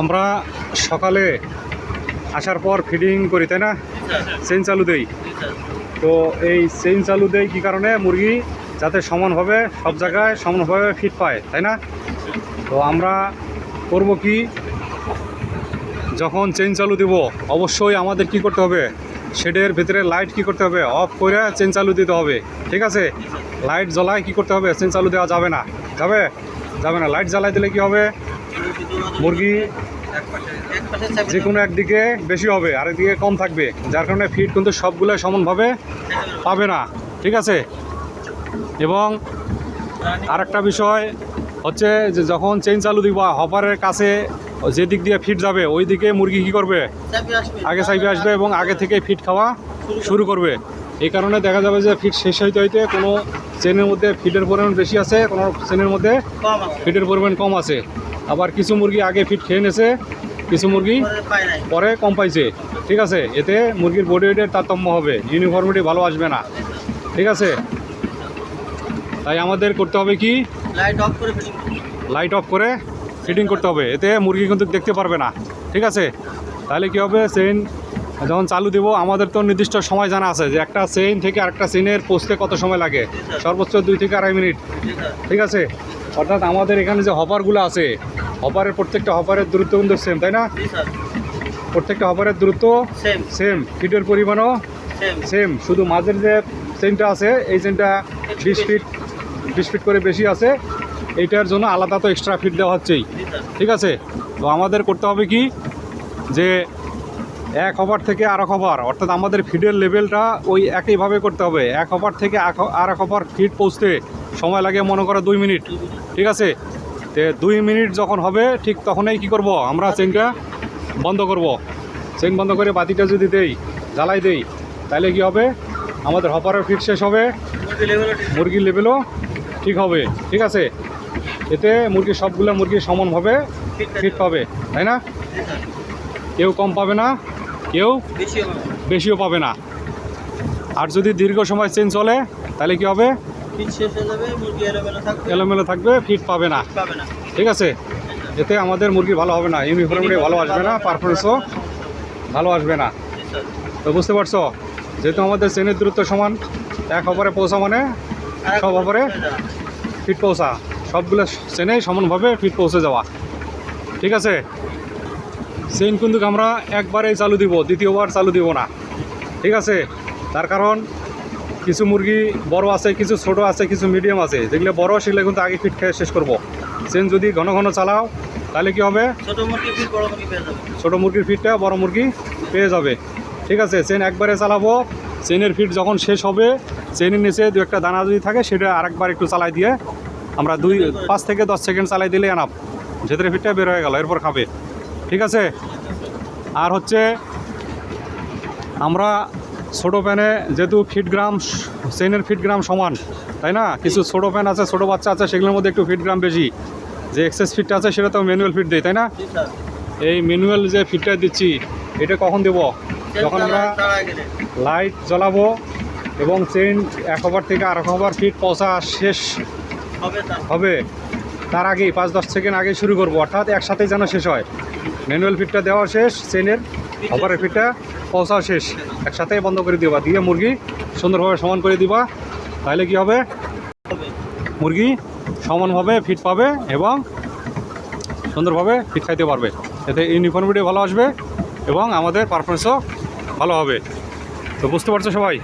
আমরা সকালে আসার পর ফিডিং করি, তাই না? চেন চালু দেই। তো এই চেন চালু দেই কী কারণে? মুরগি যাতে সমানভাবে, সব জায়গায় সমানভাবে ফিট পায়, তাই না? তো আমরা করব কি? যখন চেন চালু দিব, অবশ্যই আমাদের কি করতে হবে? শেডের ভিতরে লাইট কি করতে হবে? অফ করে চেন চালু দিতে হবে, ঠিক আছে? লাইট জ্বলায় কি করতে হবে? চেন চালু দেওয়া যাবে না। যাবে? যাবে না। লাইট জ্বালাই দিলে কি হবে? মুরগি যে কোনো একদিকে বেশি হবে আর একদিকে কম থাকবে। যার কারণে ফিট কিন্তু সবগুলো সমানভাবে পাবে না। ঠিক আছে? এবং আরেকটা বিষয় হচ্ছে যে যখন চেন চালু দিব হপারের কাছে যে দিক দিয়ে ফিট যাবে ওই দিকে মুরগি কি করবে? আগে সাইডে আসবে এবং আগে থেকে ফিট খাওয়া শুরু করবে। এই কারণে দেখা যাবে যে ফিট শেষ হইতে হইতে কোনো চেনের মধ্যে ফিটের পরিমাণ বেশি আছে কোনো চেনের মধ্যে ফিটের পরিমাণ কম আছে। আবার কিছু মুরগি আগে ফিট খেয়ে নেছে কিছু মুরগি পরে কম পাইছে। ঠিক আছে? এতে মুরগির বডি ওয়েটের তারতম্য হবে। ইউনিফর্মিটি ভালো আসবে না। ঠিক আছে? তাই আমাদের করতে হবে কি? লাইট অফ করে লাইট অফ করে ফিটিং করতে হবে। এতে মুরগি কিন্তু দেখতে পারবে না। ঠিক আছে? তাহলে কি হবে? চেইন যখন চালু দিব আমাদের তো নির্দিষ্ট সময় জানা আছে যে একটা চেইন থেকে আরেকটা চেইনের পৌঁছতে কত সময় লাগে? সর্বোচ্চ দুই থেকে আড়াই মিনিট। ঠিক আছে? অর্থাৎ আমাদের এখানে যে হপারগুলো আছে হপারের প্রত্যেকটা হপারের দূরত্ব কিন্তু সেম তাই না? প্রত্যেকটা হপারের দূরত্ব সেম ফিটের পরিমাণও সেম শুধু মাঝের যে চেনটা আছে এই চেনটা বিশ ফিট বিশ ফিট করে বেশি আছে। এইটার জন্য আলাদা তো এক্সট্রা ফিট দেওয়া হচ্ছেই। ঠিক আছে? তো আমাদের করতে হবে কি? যে এক হবার থেকে আর এক হবার অর্থাৎ আমাদের ফিডের লেভেলটা ওই একইভাবে করতে হবে। এক হবার থেকে আর এক হবার ফিট পৌঁছতে সময় লাগে, মনে করো দুই মিনিট, ঠিক আছে? তে দুই মিনিট যখন হবে, ঠিক তখনই কি করব? আমরা চেনটা বন্ধ করব। চেন বন্ধ করে বাতিটা যদি দেই, জ্বালাই দেই, তাহলে কি হবে? আমাদের হপারের ফিট শেষ হবে মুরগি মুরগির লেভেলও ঠিক হবে, ঠিক আছে? এতে মুরগি সবগুলো মুরগি সমানভাবে ফিট পাবে, তাই না? কেউ কম পাবে না, কেউ বেশিও পাবে না। আর যদি দীর্ঘ সময় চেন চলে, তাহলে কি হবে? ফিট শেষ হয়ে যাবে মুরগি এলোমেলো থাকবে। এলোমেলো থাকবে ফিট পাবে না। পাবে না। ঠিক আছে? এতে আমাদের মুরগি ভালো হবে না। ইউনিফর্মটি ভালো আসবে না পারফরমেন্সও ভালো আসবে না। তো বুঝতে পারছ? যেহেতু আমাদের চেনের দূরত্ব সমান এক অপরে পৌঁছা মানে সব অপরে ফিট পৌঁছা। সবগুলো চেনেই সমানভাবে ফিট পৌঁছে যাওয়া। ঠিক আছে? চেইন কিন্তু আমরা একবারেই চালু দিব দ্বিতীয়বার চালু দিব না। ঠিক আছে? তার কারণ কিছু মুরগি বড় আছে কিছু ছোট আছে কিছু মিডিয়াম আছে। যেগুলো বড় সেগুলো কিন্তু আগে ফিট খেয়ে শেষ করব। চেন যদি ঘন ঘন চালাও তাহলে কি হবে? ছোট মুরগি ফিট বড় মুরগি পেয়ে যাবে। ছোট মুরগির ফিটটা বড় মুরগি পেয়ে যাবে। ঠিক আছে চেন একবারে চালাবো। চেনের ফিট যখন শেষ হবে চেনের নিচে দু একটা দানা যদি থাকে সেটা আরেকবার একটু চালাই দিয়ে আমরা দুই পাঁচ থেকে দশ সেকেন্ড চালাই দিলে আনাপ ভেতরে ফিটটা বের হয়ে গেল এরপর খাবে। ঠিক আছে? আর হচ্ছে আমরা ছোটো প্যানে যেহেতু ফিট গ্রাম চেনের ফিট গ্রাম সমান তাই না? কিছু ছোটো প্যান আছে ছোটো বাচ্চা আছে সেগুলোর মধ্যে একটু ফিট গ্রাম বেশি। যে এক্সেস ফিটটা আছে সেটা তো ম্যানুয়াল ফিট দেয় তাই না? এই ম্যানুয়াল যে ফিটটা দিচ্ছি এটা কখন দেব? যখন আমরা লাইট জ্বালাবো এবং চেন এক ওভার থেকে আর এক ওভার ফিট পৌঁছা শেষ হবে তার। আগেই পাঁচ দশ সেকেন্ড আগে শুরু করব অর্থাৎ একসাথেই যেন শেষ হয়। ম্যানুয়াল ফিটটা দেওয়া শেষ, চেনের ওভারের ফিটটা পৌঁছাও শেষ। একসাথে বন্ধ করে দিবা। দিয়ে মুরগি সুন্দরভাবে সমান করে দিবা। তাহলে কি হবে? মুরগি সমানভাবে ফিট পাবে এবং সুন্দরভাবে ফিট খাইতে পারবে। এতে ইউনিফর্মিটি ভালো আসবে এবং আমাদের পারফরমেন্সও ভালো হবে। তো বুঝতে পারছ সবাই?